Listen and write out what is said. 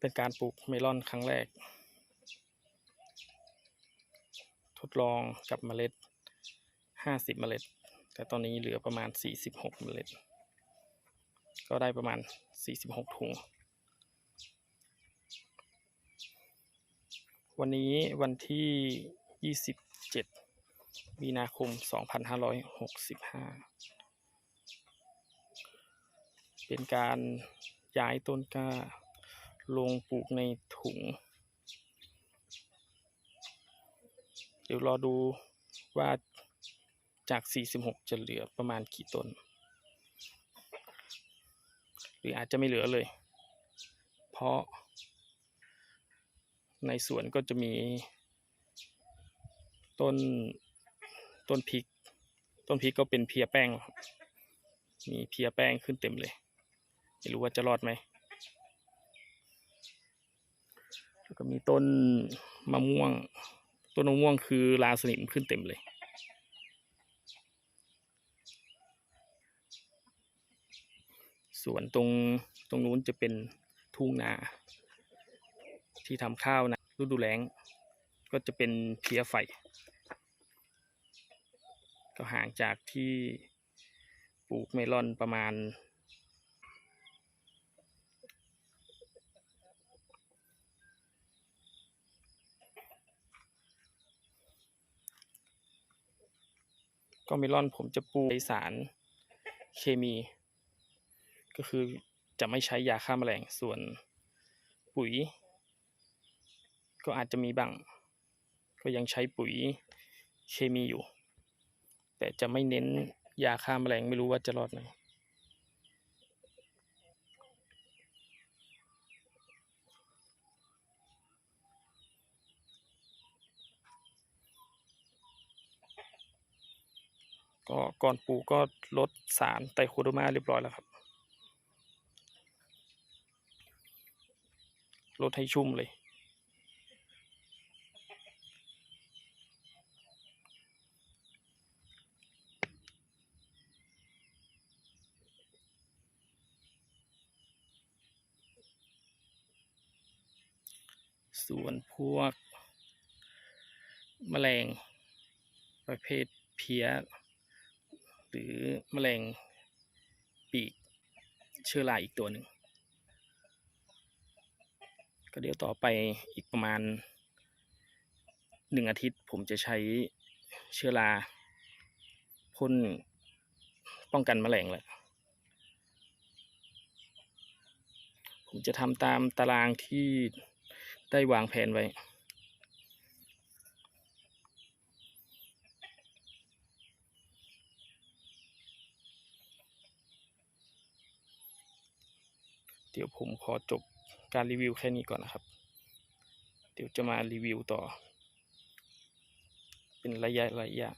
เป็นการปลูกเมลอนครั้งแรก ทดลองกับเมล็ด 50 เมล็ด แต่ตอนนี้เหลือประมาณ 46 เมล็ด ก็ได้ประมาณ 46 ถุง วันนี้วันที่ 27 มีนาคม 2565 เป็นการย้ายต้นกล้า ลงปลูกในถุง เดี๋ยวรอดูว่าจาก 46 จะเหลือประมาณกี่ต้น หรืออาจจะไม่เหลือเลย เพราะ ในสวนก็จะมี ต้น ต้นพริก ต้นพริกก็เป็นเพียแป้ง มีเพียแป้งขึ้นเต็มเลย ไม่รู้ว่าจะรอดไหม แล้วก็มีต้นมะม่วง ต้นมะม่วงคือลาสนิมขึ้นเต็มเลย ส่วนตรงตรงนู้นจะเป็นทุ่งนา ที่ทำข้าวนะฤดูแล้ง ก็จะเป็นเพียไฟ ก็ห่างจากที่ปลูกเมลอนประมาณ ก็เมลอนผมจะปูสารเคมี ก็คือจะไม่ใช้ยาฆ่าแมลงส่วนปุ๋ย ก็อาจจะมีบ้าง ก็ยังใช้ปุ๋ยเคมีอยู่ แต่จะไม่เน้นยาฆ่าแมลงไม่รู้ว่าจะรอดไหม ก็ก่อนปลูกก็ลดสารไตรโคโดมาเรียบร้อยแล้วครับลดให้ชุ่มเลย ส่วนพวก แมลงประเภทเพี้ย รือแมลงปีกเชื้อราอีกตัวหนึ่ง ก็เดี๋ยวต่อไปอีกประมาณหนึ่งอาทิตย์ผมจะใช้เชื้อราพ่นป้องกันแมลงแหละผมจะทำตามตารางที่ได้วางแผนไว้ เดี๋ยวผมขอจบการรีวิวแค่นี้ก่อนนะครับ เดี๋ยวจะมารีวิวต่อ เป็นระยะระยะ